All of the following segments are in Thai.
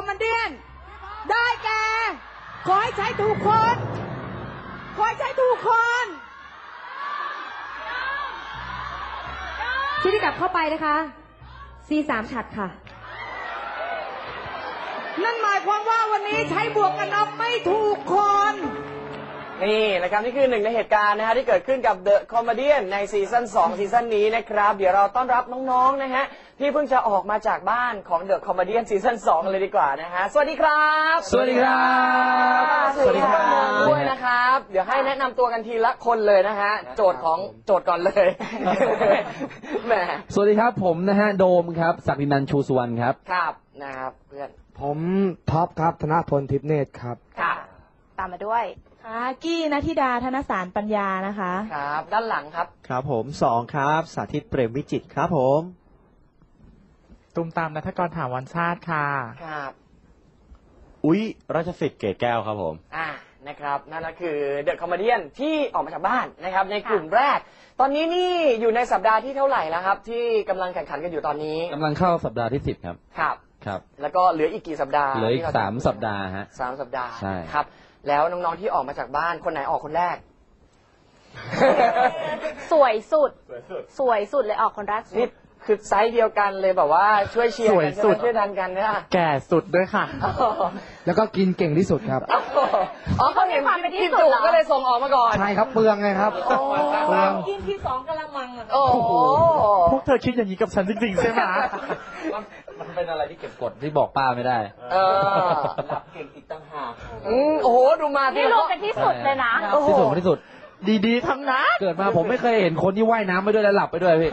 มมานเดียน ได้แก่ขอให้ใช้ถูกคน ขอให้ใช้ถูกคนที่ที่กลับเข้าไปนะคะ C3 ฉัดค่ะ นั่นหมายความว่าวันนี้ใช้บวกกันน็อกไม่ถูกคน นี่นะครับนี่คือหนึ่งในเหตุการณ์นะฮะที่เกิดขึ้นกับ The Comedian ในซีซั่น2ซีซั่นนี้นะครับ เดี๋ยวเราต้อนรับน้อง ๆ นะฮะ ที่เพิ่งจะออกมาจากบ้านของ The Comedian ซีซั่น2กันเลยดีกว่านะฮะ สวัสดีครับ สวัสดีครับสวัสดีครับด้วยนะครับ เดี๋ยวให้แนะนำตัวกันทีละคนเลยนะฮะ โจทย์ของโจทย์ก่อนเลย แหม สวัสดีครับผมนะฮะโดมครับศักดินันท์ชูสุวรรณครับ ครับนะครับเพื่อน ผมท็อปครับธนพลทิพย์เนตรครับ ครับ ตามมาด้วย ค่ะกี้นัทธิดาธนสารปัญญานะคะ ครับ ด้านหลังครับ ครับผมสองครับ สาธิตเปรมวิจิตรครับผม ตุ้มตามนัทกรถามวันชาติค่ะ ครับ อุ๊ยราชสิทธิ์เกตแก้วครับผม อ่านะครับ นั่นก็คือเดอะคอมเมดี้ที่ออกมาจากบ้านนะครับ ในกลุ่มแรก ตอนนี้นี่อยู่ในสัปดาห์ที่เท่าไหร่แล้วครับ ที่กำลังแข่งขันกันอยู่ตอนนี้กำลังเข้าสัปดาห์ที่สิบครับ ครับ ครับ แล้วก็เหลืออีกกี่สัปดาห์เหลืออีกที่เรจะสามสัปดาห์ฮะ สามสัปดาห์ใช่ ครับ แล้วน้องๆที่ออกมาจากบ้านคนไหนออกคนแรก สวยสุด สวยสุดเลยออกคนแรกสุนี่ด คือไซส์เดียวกันเลยแบบว่าช่วยเชียร์กันสวยสุด ช่วยดันกันเนี่ยแก่สุดด้วยค่ะแล้วก็กินเก่งที่สุดครับ อ๋อเขาเห็นมีความเป็นที่กินสุดจุเหรอ ก็เลยส่งออกมาก่อน ใช่ครับเปลืองไงครับเปลืองกินที่สองกะละมังอะโอ้โห พวกเธอคิดอย่างนี้กับฉันจริงๆใช่ไหม มันเป็นอะไรที่เก็บกดที่บอกป้าไม่ได้ เออ หลับเก่งอีกต่างหาก อืมโอ้โห ดูมานี่รวมเป็นที่สุดเลยนะ โอ้โห ที่สุดที่สุด ดีๆทั้งนั้นเกิดมาผมไม่เคยเห็นคนที่ว่ายน้ำไปด้วยและหลับไปด้วยพี่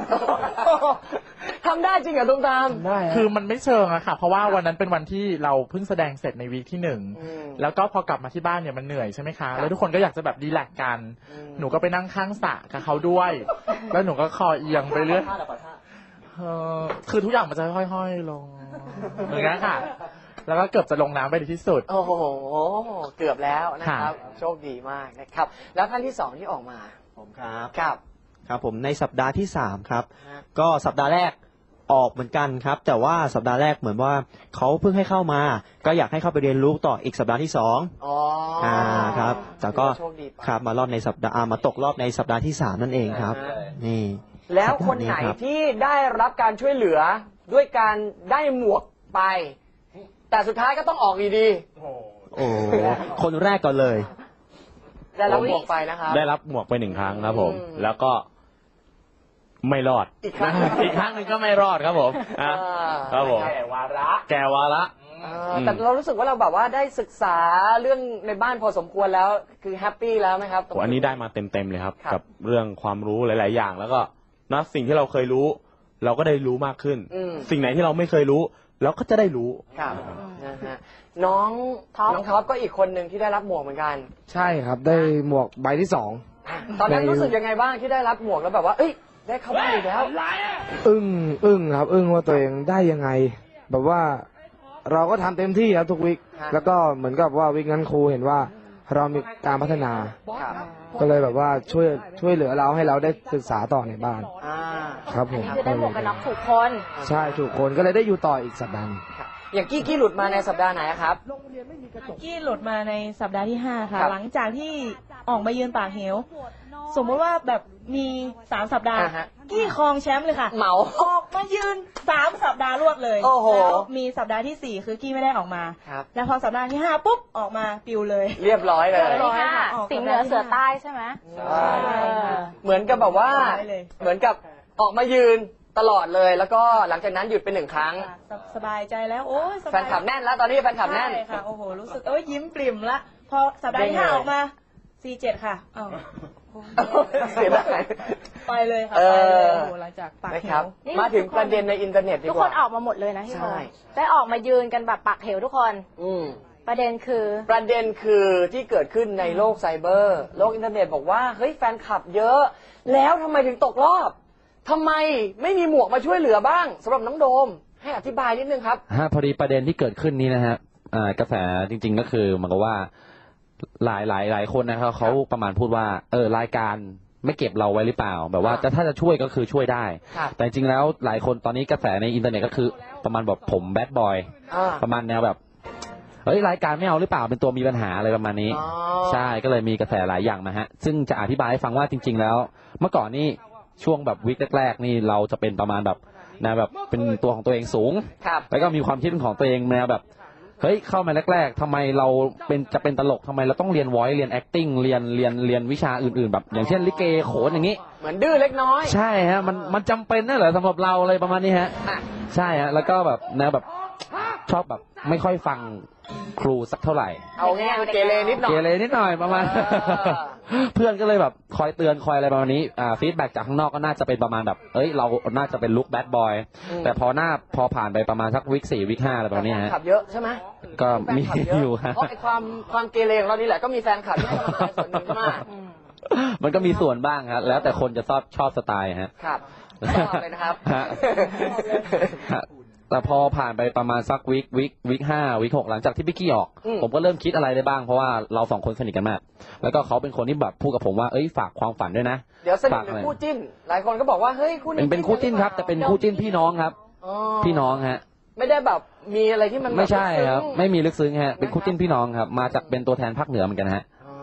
ทำได้จริงเหรอตุ้มตาม ได้ฮะคือมันไม่เชิงอะค่ะ เพราะว่าวันนั้นเป็นวันที่เราเพิ่งแสดงเสร็จในวีคที่หนึ่งอืมแล้วก็พอกลับมาที่บ้านเนี่ยมันเหนื่อยใช่ไหมคะ แล้วทุกคนก็อยากจะแบบดีแลกซ์กันอืมหนูก็ไปนั่งข้างสระกับเขาด้วย แล้วหนูก็คอเอียงไปเรื่อย เออคือทุกอย่างมันจะค่อยๆลงอย่างนี้นค่ะ แล้วก็เกือบจะลงน้ำไปในที่สุด โอ้โห เกือบแล้วนะครับค่ะโชคดีมากนะครับ แล้วท่านที่สองที่ออกมาผมครับครับ ครับผมในสัปดาห์ที่สามครับฮะก็สัปดาห์แรกออกเหมือนกันครับ แต่ว่าสัปดาห์แรกเหมือนว่าเขาเพิ่งให้เข้ามา ก็อยากให้เข้าไปเรียนรู้ต่ออีกสัปดาห์ที่สองอ๋ออ่าครับแต่ก็โชคดีไปครับมารอบในสัปดาห์อ่ามาตกรอบในสัปดาห์ที่สามนั่นเองครับอ่านี่ แล้วคนไหนที่ได้รับการช่วยเหลือด้วยการได้หมวกไป แต่สุดท้ายก็ต้องออกอยู่ดีโอ้โหคนแรกก่อนเลย ได้รับหมวกไปนะครับ ได้รับหมวกไปหนึ่งครั้งครับผม อืมแล้วก็ไม่รอดอีกครั้ง อีกครั้งหนึ่งก็ไม่รอดครับผมอะอ่าครับผมแก่วาระแกวาระ เออแต่เรารู้สึกว่าเราแบบว่าได้ศึกษาเรื่องในบ้านพอสมควรแล้ว คือแฮปปี้แล้วไหมครับโอ้อันนี้ได้มาเต็มๆเลยครับ ครับกับเรื่องความรู้หลาย ๆ อย่าง แล้วก็นะสิ่งที่เราเคยรู้ เราก็ได้รู้มากขึ้น อืม สิ่งไหนที่เราไม่เคยรู้ เราก็จะได้รู้ ครับนะฮะน้องท็อป น้องท็อปก็อีกคนหนึ่งที่ได้รับหมวกเหมือนกันใช่ครับได้หมวกใบที่สองตอนนั้นใน รู้สึกยังไงบ้างที่ได้รับหมวกแล้วแบบว่า เอ้ย ได้เข้าบ้านอีกแล้ว อึ้งอึ้งครับ อึ้งว่าตัวเองได้ยังไง แบบว่าเราก็ทำเต็มที่ครับทุกวิกฮะ แล้วก็เหมือนกับว่าวิกนั้นครูเห็นว่า เรามีการพัฒนา ครับก็เลยแบบว่าช่วยช่วยเหลือเราให้เราได้ศึกษาต่อในบ้าน อ่าครับผมคือได้หมวกกันน็อกถูกคน ใช่ถูกคนก็เลยได้อยู่ต่ออีกสัปดาห์หนึ่ง ครับอย่างกี้กี้หลุดมาในสัปดาห์ไหนอะครับ กี้หลุดมาในสัปดาห์ที่ห้าค่ะ ครับ หลังจากที่ออกมายืนปากเหว สมมติว่าแบบมีสามสัปดาห์ อ่าฮะกี้ครองแชมป์เลยค่ะเหมาออกมายืนสามสัปดาห์รวดเลยโอ้โห แล้วมีสัปดาห์ที่สี่คือกี้ไม่ได้ออกมา ครับ แล้วพอสัปดาห์ที่ห้าปุ๊บออกมาปิวเลย เรียบร้อยเลย เรียบร้อย ค่ะค่ะออกสิงห์เหนือเสือใต้ใช่ไหมใช่ เออ เหมือนกับแบบว่า ได้เลย เหมือนกับออกมายืนตลอดเลย แล้วก็หลังจากนั้นหยุดไปหนึ่งครั้ง สบสบายใจแล้วโอ้ยสแฟบายนคลับแน่นแล้วตอนนี้แฟนคลับแน่น ใช่ค่ะโอ้โหรู้สึกโอ้ยยิ้มปริ่มละ พอสัปดาห์ที่ห้าเด้งเลย ออกมาสี่เจ็ดค่ะอ้าว เสียดาย ไปเลยค่ะเอไปเลยอโอ้โหหลังจากปากนะเหครับวนี่มาถึงประเด็นในอินเทอร์เน็ตดีทุกกคว่า นออกมาหมดเลยนะพี่โมใช่ ได้ออกมายืนกันแบบปักเหวทุกคน อืม ประเด็นคือ ประเด็นคือที่เกิดขึ้นในโลกไซเบอร์ โลกอินเทอร์เน็ตบอกว่า เฮ้ยแฟนคลับเยอะ แล้วทำไมถึงตกรอบทำไมไม่มีหมวกมาช่วยเหลือบ้างสำหรับน้องโดม ให้อธิบายนิดนึงครับ ฮะพอดีประเด็นที่เกิดขึ้นนี้นะฮะอ่ากระแสจริง ๆ ก็คือเหมันก็ว่า หลายหลายหลายคนนะครับเขาประมาณพูดว่า เออรายการไม่เก็บเราไว้หรือเปล่า แบบว่าอ่าจะถ้าจะช่วยก็คือช่วยได้ครับแต่จริงๆแล้วหลายคนตอนนี้กระแสในอินเทอร์เน็ตก็คือ ประมาณแบบผมแบดบอยอ่าประมาณแนวแบบเฮ้ยรายการไม่เอาหรือเปล่าเป็นตัวมีปัญหาอะไรประมาณนี้อ๋อใช่ก็เลยมีกระแสหลายอย่างมาฮะ ซึ่งจะอธิบายให้ฟังว่าจริง ๆ แล้ว เมื่อก่อนนี่ช่วงแบบวิกแรกๆนี่เราจะเป็นประมาณแบบแนวแบบเป็นตัวของตัวเองสูงครับแล้วก็มีความคิดเป็นของตัวเองแนวแบบ เฮ้ยเข้ามาแรก ๆทำไมเราเป็นจะเป็นตลกทำไมเราต้องเรียน voice เรียน acting เรียนเรียนเรียนวิชาอื่นๆ แบบ อย่างเช่นลิเกโขนอย่างนี้ เหมือนดื้อเล็กน้อย ใช่ฮะมันมันจำเป็นนะเหรอสำหรับเราอะไรประมาณนี้ฮะอะใช่ฮะแล้วก็แบบแนวแบบชอบแบบไม่ค่อยฟังครูสักเท่าไหร่ เอาง่ายๆเกเรนิดหน่อยเกเรนิดหน่อยประมาณ เออเพื่อนก็เลยแบบคอยเตือนคอยอะไรประมาณนี้อ่าฟีดแบ็จากข้างนอกก็น่าจะเป็นประมาณแบบ เอ้ยเราน่าจะเป็นลุคแบดบอยอืม แต่พอหน้าพอผ่านไปประมาณสักวิกสี่วิกห้าอะไรประมาณนี้ฮะ ขับเยอะใช่ไหมก็มีแฟนคลับเะอยู่ฮะ เพราะไอ้ความความเกเรของเรานี่แหละก็มีแฟนคลับที่ให้กำลังใจส่วนหนึ่งใช่ไหมมันก็มีส่วนบ้างครับแล้วแต่คนจะชอบชอบสไตล์ฮะ ครับชอบเลยนะครับ ฮะ ฮะ แต่พอผ่านไปประมาณสักวิกวิกวิกห้าวิกหกหลังจากที่พิกกี้ออก อืม ผมก็เริ่มคิดอะไรได้บ้างเพราะว่าเราสองคนสนิทกันมาก แล้วก็เขาเป็นคนที่แบบพูดกับผมว่าเอ้ยฝากความฝันด้วยนะ เดี๋ยวสนิทฝากหรืหน่ออยคู่จิ้น หลายคนก็บอกว่าเฮ้ยคู่เป็นี้นเป็นคู่จิ้นครับ แต่เป็นคู่จิ้นพี่น้องครับ อ๋อพี่น้องฮะ ไม่ได้แบบมีอะไรที่มันแบบไม่ใช่ลึกซึ้งครับไม่มีลึกซึ้งฮะ เป็นคู่จิ้นพี่น้องครับ มาจากเป็นตัวแทนภาคเหนือเหมือนกันฮะ อ๋อ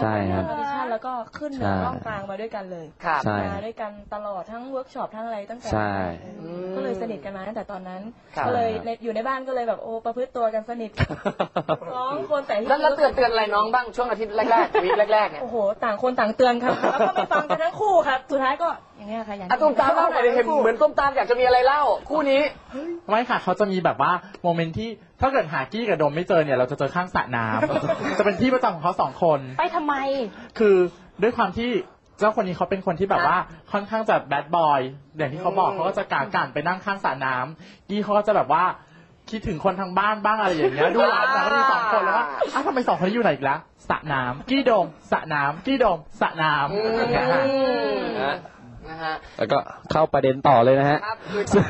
ใช่ครับออดิชั่น แล้วก็ขึ้นเหนือใช่ร่องกลางมาด้วยกันเลยครับ ใช่ มาด้วยกันตลอดทั้งเวิร์กช็อปทั้งอะไรตั้งแต่ใช่ อืม ก็เลยสนิทกันมาตั้งแต่ตอนนั้น ครับ ก็เลยในอยู่ในบ้านก็เลยแบบโอ้ประพฤติตัวกันสนิทสองคนแต่ที่แล้วแล้วเตือนเตือนอะไรน้องบ้างช่วงอาทิตย์แรกๆวีคแรกๆเนี่ย โอ้โห ต่างคนต่างเตือนครับแล้วก็ไม่ฟังกันทั้งคู่ครับ สุดท้ายก็ อย่างเงี้ยค่ะอย่างอะตุ้มตามเล่าหน่อยดิเห็นเหมือนตุ้มตามอยากจะมีอะไรเล่า คู่นี้ ไม่ค่ะเขาจะมีแบบว่าโมเมนต์ที่ถ้าเกิดหากี้กับโดมไม่เจอเนี่ยเราจะเจอข้างสระน้ำ จะเป็นที่ประจำของเขาสองคน ไปทำไม คือด้วยความที่เจ้าคนนี้เขาเป็นคนที่แบบว่าค่อนข้างจะแบดบอยอย่างที่เขาบอกอืมเขาก็จะกากันไปนั่งข้างสระน้ำกี้เขาก็จะแบบว่าคิดถึงคนทางบ้านบ้างอะไรอย่างเงี้ยดูร้านนะก็มีสองคนแล้วว่าอ้าวทำไมสองคนนี้อยู่ไหนอีกแล้วสระน้ำกี้โดมสระน้ำกี้โดมสระน้ำอย่างเงี้ยค่ะนะ นะฮะ แล้วก็เข้าประเด็นต่อเลยนะฮะ ครับคือซึ่ง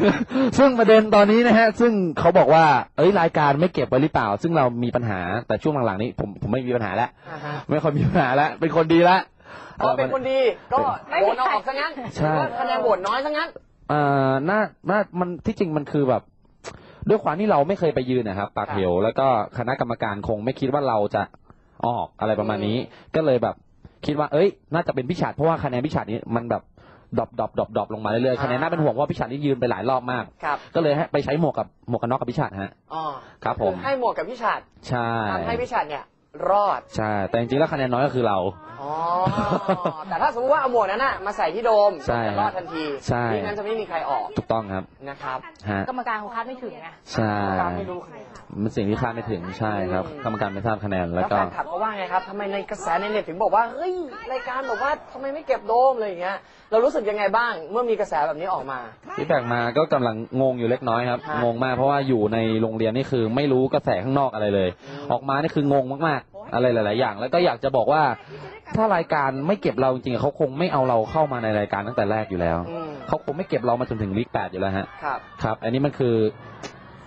ซึ่งประเด็นตอนนี้นะฮะ ซึ่งเขาบอกว่า เอ้ยรายการไม่เก็บไว้หรือเปล่า ซึ่งเรามีปัญหา แต่ช่วงหลังๆนี้ผมผมไม่มีปัญหาแล้ว อ่าฮะไม่ค่อยมีปัญหาแล้ว เป็นคนดีแล้วอ๋อเป็นคนดีก็ไม่โหมีวตเอาใครออกซะงั้นใช่หรือว่าคะแนนโหวตน้อยซะงั้น เอ่อน่าน่ามันที่จริงมันคือแบบ ด้วยความที่เราไม่เคยไปยืนนะครับ ปากเหวแล้วก็คณะกรรมการคงไม่คิดว่าเราจะออกอะไรประมาณนี้ ก็เลยแบบ คิดว่า เอ้ย น่าจะเป็นพิชาดเพราะว่าคะแนนพิชาดนี้มันแบบ ดรอปดรอปดรอปดรอปลงมาเรื่อยๆคะแนนน่าเป็นห่วงว่าพิชาดนี่ยืนไปหลายรอบมาก ครับก็เลยให้ไปใช้หมวกกับหมวกกันน็อกกับพิชาดฮะ อ๋อครับผม คือให้หมวกกับพี่ชาติใช่ ทำให้พี่ชาติเนี่ย รอด ใช่แต่จริงๆแล้วคะแนนน้อยก็คือเรา อ๋อ แต่ถ้าสมมติว่าเอาหมวกนั้นน่ะมาใส่ที่โดมใช่จะรอดทันทีใช่ ไม่งั้นจะไม่มีใครออกถูกต้องครับนะครับ ฮะกรรมการเขาคาดไม่ถึงไงใช่ตามไม่รู้คะแนนมันสิ่งที่คาดไม่ถึงใช่ครับอืมกรรมการไม่ทราบคะแนนแล้แล้ววแฟก็นคลับเขาว่าไงครับทำไมในกระแสในเน็ตถึงบอกว่าเฮ้ยรายการบอกว่าทำไมไม่เก็บโดมอะไรอย่างเงี้ยเรารู้สึกยังไงบ้างเมื่อมีกระแสแบบนี้ออกมา ที่แบกมาก็กำลังงงอยู่เล็กน้อยครับฮะงงมากเพราะว่าอยู่ในโรงเรียนนี่คือไม่รู้กระแสข้างนอกอะไรเลยออกมานี่คืองงมากๆ อะไรหลาย ๆ อย่าง แล้วก็อยากจะบอกว่า ถ้ารายการไม่เก็บเราจริงๆเขาคงไม่เอาเราเข้ามาในรายการตั้งแต่แรกอยู่แล้ว อืมเขาคงไม่เก็บเรามาจนถึงวีคแปดอยู่แล้วฮะ ครับ ครับ อันนี้มันคือ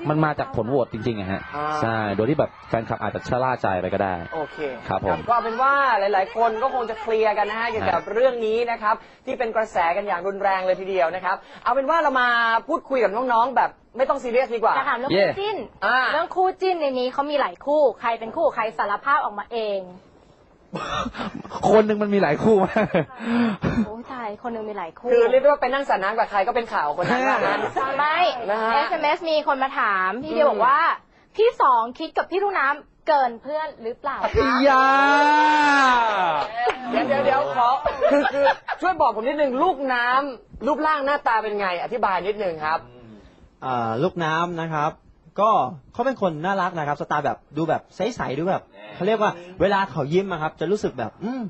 มันมาจากผลโหวตจริงๆอะฮะอ่า ใช่โดยที่แบบแฟนคลับอาจจะชะล่าใจไปก็ได้ โอเคครับผมก็เอาเป็นว่าหลาย ๆ คนก็คงจะเคลียร์กันนะฮะเกี่ยวกับเรื่องนี้นะครับ ที่เป็นกระแสกันอย่างรุนแรงเลยทีเดียวนะครับ เอาเป็นว่าเรามาพูดคุยกับน้อง ๆ แบบไม่ต้องซีเรียสดีกว่า จะถามเรื่องเย่ คู่จิ้น อ่า เรื่องคู่จิ้นในนี้เขามีหลายคู่ ใครเป็นคู่ใครสารภาพออกมาเอง คนหนึ่งมันมีหลายคู่มากโอ้ยตายคนหนึงมีหลายคู่คือเรียกได้ว่าไปนั่งสระน้ำกับใครก็เป็นข่าวคนนั้นว่างั้น ไม่นะฮะ SMS มีคนมาถามพี่เดียวบอกว่า พี่สองคิดกับพี่ลูกน้ำเกินเพื่อนหรือเปล่าอียา เดี๋ยวเดี๋ยวเดี๋ยวขอคือคือช่วยบอกผมนิดนึงลูกน้ำรูปร่างหน้าตาเป็นไง อธิบายนิดนึงครับ อ่าลูกน้ำนะครับ ก็เขาเป็นคนน่ารักนะครับ สไตล์แบบดูแบบใสๆดูแบบเขาเรียกว่าเวลาเขายิ้มอะครับ จะรู้สึกแบบ อืม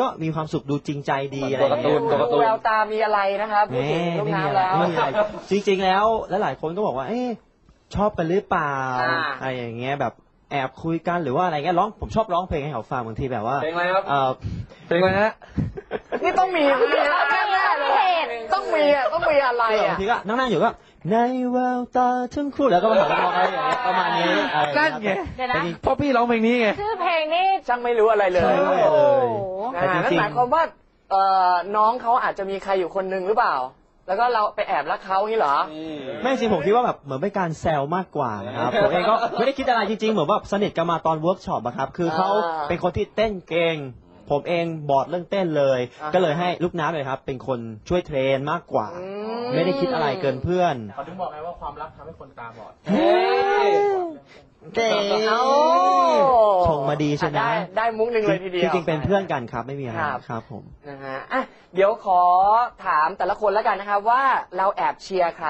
ก็มีความสุขดูจริงใจดีอะไรอย่างตัวเงี้ยการ์ตูนตัวการ์ตูน แววตามีอะไรนะครับพูดแหถึงลูกไม่มีน้ำอะไรแล้ว ไม่มีอะไรจริงๆแล้วหลายๆคนก็บอกว่า เอ๊ะชอบกันหรือเปล่าอ่า อะไรอย่างเงี้ยแบบแอบคุยกันหรือว่าอะไรเงี้ยร้องผมชอบร้องเพลงให้เขาฟังบางทีแบบว่าเพลงอะไรครับเออเพลงอะไรฮะนี่ต้องมีนะแน่ๆเลยต้องมีอะต้องมีอะไรบาอะ งทีก็นั่งๆอยู่ก็ ในแววตาทั้งคู่แล้วก็มาหันมามองอะไรอย่างเงี้ยประมาณนี้อะไรอย่างนั่เงี้นยไงเดี๋ยวนะ เพราะพี่ร้องเพลงนี้ไง ชื่อเพลงนี่ช่างไม่รู้อะไรเลยใช่โอ้เลยโหนะฮะนั่นหมายความว่าเอ่อน้องเขาอาจจะมีใครอยู่คนหนึ่งหรือเปล่า แล้วก็เราไปแอบรักเขางี้เหรอไม่จริงผมคิดว่าแบบเหมือนเป็นการแซวมากกว่านะครับผมเองก็ไม่ได้คิดอะไรจริงๆ เหมือนว่าสนิทกันมาตอนเวิร์กช็อปอะครับคือเขาอ่าเป็นคนที่เต้นเก่งผมเองบอร์ดเรื่องเต้นเลย อ่า ก็เลยให้ลูกน้ำเลยครับเป็นคนช่วยเทรนมากกว่า อื ไม่ได้คิดอะไรเกินเพื่อนเขาถึงบอกไงว่าความรักทำให้คนตาบอดเฮ้ยเต้เอาชงมาดีใช่ไหมได้ได้มุกหนึ่งเลยทีเดียวจริงๆเป็นเพื่อนกันครับไม่มีอะไรครับครับผมนะฮะอะเดี๋ยวขอถามแต่ละคนแล้วกันนะครับว่าเราแอบเชียร์ใคร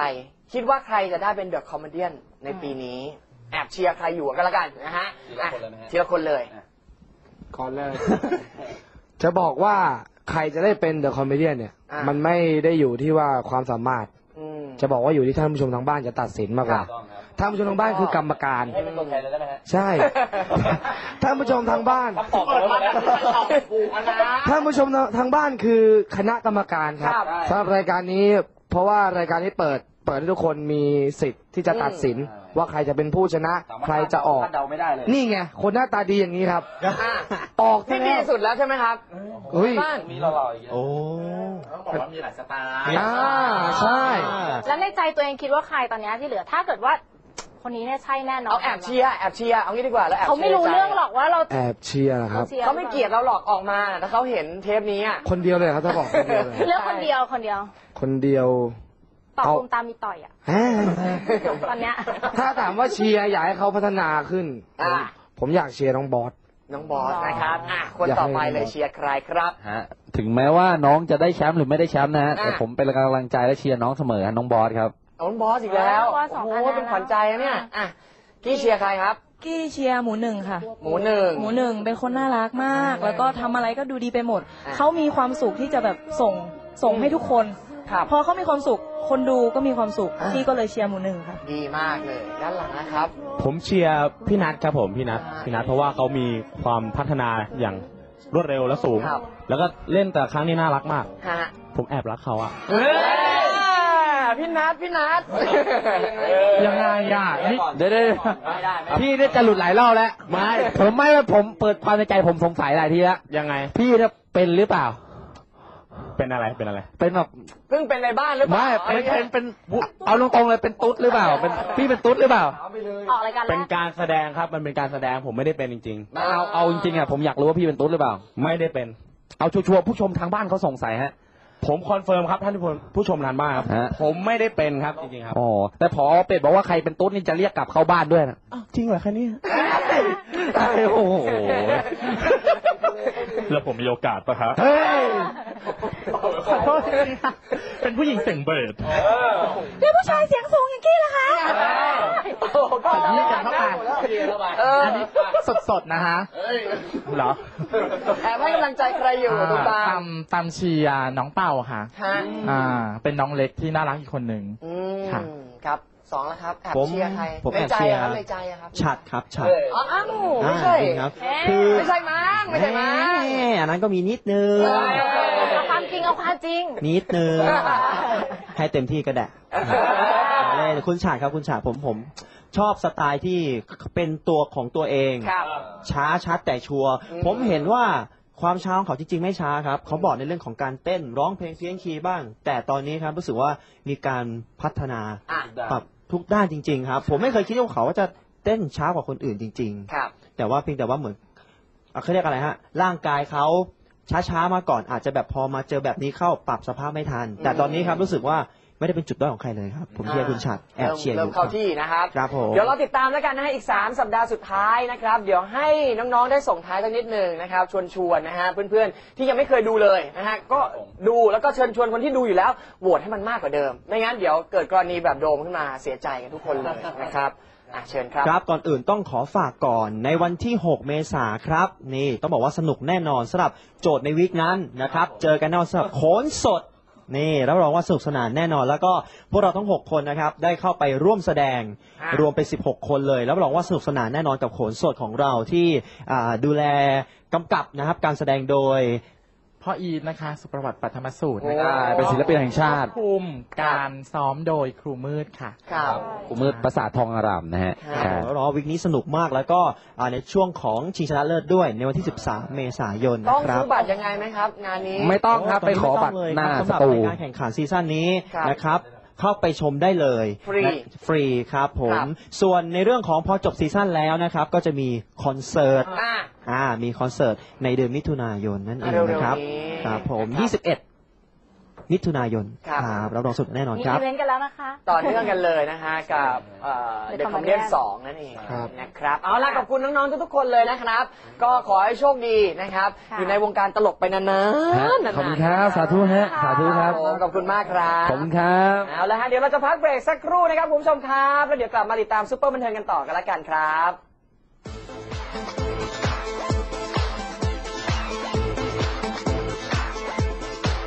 คิดว่าใครจะได้เป็นเดอะคอมเมดี้ในปีนี้ แอบเชียร์ใครอยู่กันแล้วกันนะฮะทีละคนเลยไหมฮะทีละคนเลยก่อนเลยจะบอกว่า ใครจะได้เป็นเดอะคอมเมดี้เนี่ย อะมันไม่ได้อยู่ที่ว่าความสามารถ อืม จะบอกว่าอยู่ที่ท่านผู้ชมทางบ้านจะตัดสินมากกว่าครับท่านผู้ชมทางบ้านคือกรรมการ ให้เป็นตัวแทนเลยได้ไหมฮะใช่ ท่านผู้ชมทางบ้านตอบเลยนะตอบถูกนะ ท่านผู้ชมทางบ้านคือคณะกรรมการครับครับ สำหรับรายการนี้ เพราะว่ารายการนี้เปิด เปิดให้ทุกคนมีสิทธิ์ที่จะตัดสินอืมว่าใครจะเป็นผู้ชนะ ใครจะออกคาดเดาไม่ได้เลยนี่ไง คนหน้าตาดีอย่างนี้ครับ อะออกที่ที่ดีนี่ที่สุดแล้วใช่ไหมครับเฮ้ย บ้านมีหล่อๆอีกโอ้ ต้องบอกว่ามีหลายสไตล์ อ่า ใช่ แล้วในใจตัวเองคิดว่าใครตอนเนี้ยที่เหลือถ้าเกิดว่า คนนี้เนี่ยใช่แน่นอนเอาแอบเชียร์แอบเชียร์เอางี้ดีกว่าแล้วแอบเขาไม่รู้ชียใจเรื่องหรอกว่าเราแอบเชียร์นะครับ ชียร์เขาไม่เกลียดเราหรอกออกมาแต่เขาเห็นเทปนี้อะคนเดียวเลยครับถ้าบอกคนเดียวเลย เลือกคนเดียวคนเดียว คนเดียว ต่อเอาตูมตามมีต่อยอะแฮ่ตอนเนี้ย ถ้าถามว่าเชียร์อยากให้เขาพัฒนาขึ้น อ่าผมอยากเชียร์น้องบอส น้องบอสนะครับอะคนอยากต่อไปให้เลยเชียร์ใครครับ ฮะ ถึงแม้ว่าน้องจะได้แชมป์หรือไม่ได้แชมป์นะฮะอะแต่ผมเป็นกำลังใจและเชียร์น้องเสมอฮะน้องบอสครับ เอาน้องบอสอีกแล้ว น้องบอสสองโอ้คะโหแนนเป็นขวัญใจนะเนี่ยแล้วอะ กี้เชียร์ใครครับ กี้เชียร์หมูหนึ่งค่ะ หมูหนึ่ง หมูหนึ่งเป็นคนน่ารักมาก แล้วก็ทำอะไรก็ดูดีไปหมดอะเขามีความสุขที่จะแบบส่งส่งให้ทุกคน ครับ พอเขามีความสุข คนดูก็มีความสุข อะพี่ก็เลยเชียร์หมูหนึ่งค่ะ ดีมากเลย ด้านหลังนะครับ ผมเชียร์พี่นัทครับผมพี่นัทอ่าพี่นัทเพราะว่าเขามีความพัฒนาอย่างรวดเร็วและสูง ครับ แล้วก็เล่นแต่ละครั้งนี่น่ารักมาก ฮะผมแอบรักเขาอะเฮ้ยพี่นัทพี่นัทยังไงอะนี่เดี๋ยวเดี๋ยวไม่ได้ไม่ได้พี่เนี่ยจะหลุดหลายรอบแล้วไม่ผมไม่ว่าผมเปิดความในใจผมสงสัยหลายทีแล้วยังไง พี่เนี่ยเป็นหรือเปล่า เป็นอะไรเป็นอะไร เป็นแบบเพิ่งเป็นในบ้านหรือเปล่าไม่เป็นเป็นเป็นเอาตรงๆเลยเป็นตุ๊ดหรือเปล่า เป็นพี่เป็นตุ๊ดหรือเปล่า ออกรายการแรเป็นกการแสดงครับ มันเป็นการแสดงผมไม่ได้เป็นจริง เอาเอาจริงๆอะผมอยากรู้ว่าพี่เป็นตุ๊ดหรือเปล่า ๆ ไม่ได้เป็น เอาชัวร์ๆผู้ชมทางบ้านเขาสงสัยฮะ ผมคอนเฟิร์มครับท่านผู้ชมผู้ชมทานบ้านครับ ฮะ ผมไม่ได้เป็นครับจริงๆครับอ๋อแต่พอเป็ดบอกว่าใครเป็นตุ๊ดนี่จะเรียกกลับเข้าบ้านด้วยนะอ้าวจริงเหรอคะเนี่ยโอ้โห แล้วผมมีโอกาสปะครับเฮ้ย ขอโทษทีค่ะเป็นผู้หญิงเสียงเบิร์ดแล้วผู้ชายเสียงสูงอย่างกี้ล่ะคะโอ้โหก็เรียกกันเข้าไปเอออันนี้สดๆนะฮะเหรอแอบให้กำลังใจใครอยู่ตรงกลาตางมตามเชียร์น้องเป่าค่ะฮะอ่าเป็นน้องเล็กที่น่ารักอีกคนหนึ่งอืมค่ะครับสองแล้วครับแอบผมเชียร์ใครผมในแอบใจเชียร์อะครับในใจอะครับฉัดครับฉัดอ๋ออ้าวไม่อ่าใช่จริงครับเอ๊ะคือไม่ใช่มั้งไม่ใช่มั้งแหมอันนั้นก็มีนิดนึงเอา ความจริงเอาความจริง นิดนึงให้เต็มที่ก็ได้เล่นคุณฉาดครับคุณฉาดผมผม ชอบสไตล์ที่เป็นตัวของตัวเอง ครับ ช้าชัดแต่ชัวร์อืมผมเห็นว่าความช้าของเขาจริงๆไม่ช้าครับ เขาบอกในเรื่องของการเต้นร้องเพลงเสียงคีย์บ้าง แต่ตอนนี้ครับรู้สึกว่ามีการพัฒนาอะ ปรับทุกด้านจริง ๆ ครับ ผมไม่เคยคิดว่าเขาว่าจะเต้นช้ากว่าคนอื่นจริง ๆ ครับ แต่ว่าเพียงแต่ว่าเหมือนอะเขาเรียกอะไรฮะ ร่างกายเขา ช้าๆมาก่อนอาจจะแบบพอมาเจอแบบนี้เข้าปรับสภาพไม่ทัน แต่ตอนนี้ครับรู้สึกว่าไม่ได้เป็นจุดด้อยของใครเลยครับ ผมเชียร์คุณชัดแอบเชียร์อเริ่มยู่คเข้ารับ ที่นะครับ ครับผม เดี๋ยวเราติดตามแล้วกันนะฮะอีก 3 สัปดาห์สุดท้ายนะครับ เดี๋ยวให้น้องๆได้ส่งท้ายสักนิดหนึ่งนะครับ ชวนชวนๆนะฮะเพื่อนๆ ที่ยังไม่เคยดูเลยนะฮะก็ดูแล้วก็เชิญชวนคนที่ดูอยู่แล้วโหวตให้มันมากกว่าเดิม ไม่งั้นเดี๋ยวเกิดกรณีแบบโดมขึ้นมาเสียใจกันทุกคนเลยนะครับ อะเชิญครับ ครับก่อนอื่นต้องขอฝากก่อนในวันที่ 6 เมษาครับ นี่ต้องบอกว่าสนุกแน่นอนสำหรับโจทย์ในวีคนั้นนะครับ เจอกันแน่นอนสำหรับโขนสด นี่รับรองว่าสนุกสนานแน่นอน แล้วก็พวกเราทั้ง 6 คนนะครับ ได้เข้าไปร่วมแสดงอะ รวมไป16 คนเลยรับรองว่าสนุกสนานแน่นอนกับโขนสดของเราที่อ่าดูแลกำกับนะครับการแสดงโดย พ่ออีทนะคะ สุประวัติปัทมสูตรนะคะได้เป็นศิลปินแห่งชาติ ควบคุมการซ้อมโดยครูมืดค่ะ ครับกูมืดประสาททองอารามนะฮะครับครับ รอวิกนี้สนุกมากแล้วก็อ่าในช่วงของชิงชนะเลิศด้วยในวันที่ 13 เมษายนต้องนะครับซื้อบัตรยังไงไหมครับ งานนี้ ไม่ต้องครับโไปขอบัตรม่ต้งเลยหน้าครับสสำหรับตูในการแข่งขันซีซั่นนี้ครับ นะครับ เข้าไปชมได้เลยฟรีนะฟรีครับผครัมบส่วนในเรื่องของพอจบซีซั่นแล้วนะครับ ก็จะมีคอนเสิร์ตอ่าอ่ามีคอนเสิร์ตในเดือนมิถุนายนนั่นเองเร็วๆนะครับนี้ครับผม นะครับ 21 มิถุนายนครับครับรับรองสนุดแน่นอนมีครัอีบเวนต์กันแล้วนะคะ ต่อเนื่องกันเลยนะฮะกับเด The อะคอมเมดี้ Comedian สองนั่นเองครับ นะครับเอาล่ะขอบคุณน้องๆทุกๆคนเลยนะครับ ก็ขอให้โชคดีนะครับ ค่ะ อยู่ในวงการตลกไปนานๆฮะนานๆขอบคุณครับสาธุฮะสาธุครับ ผมขอบคุณมากครับขอบคุณครับ เอาละฮะเดี๋ยวเราจะพักเบรกสักครู่นะครับคุณผู้ชมครับแล้วเดี๋ยวกลับมาติดตามซุปเปอร์บันเทิงกันต่อกันละกันครับ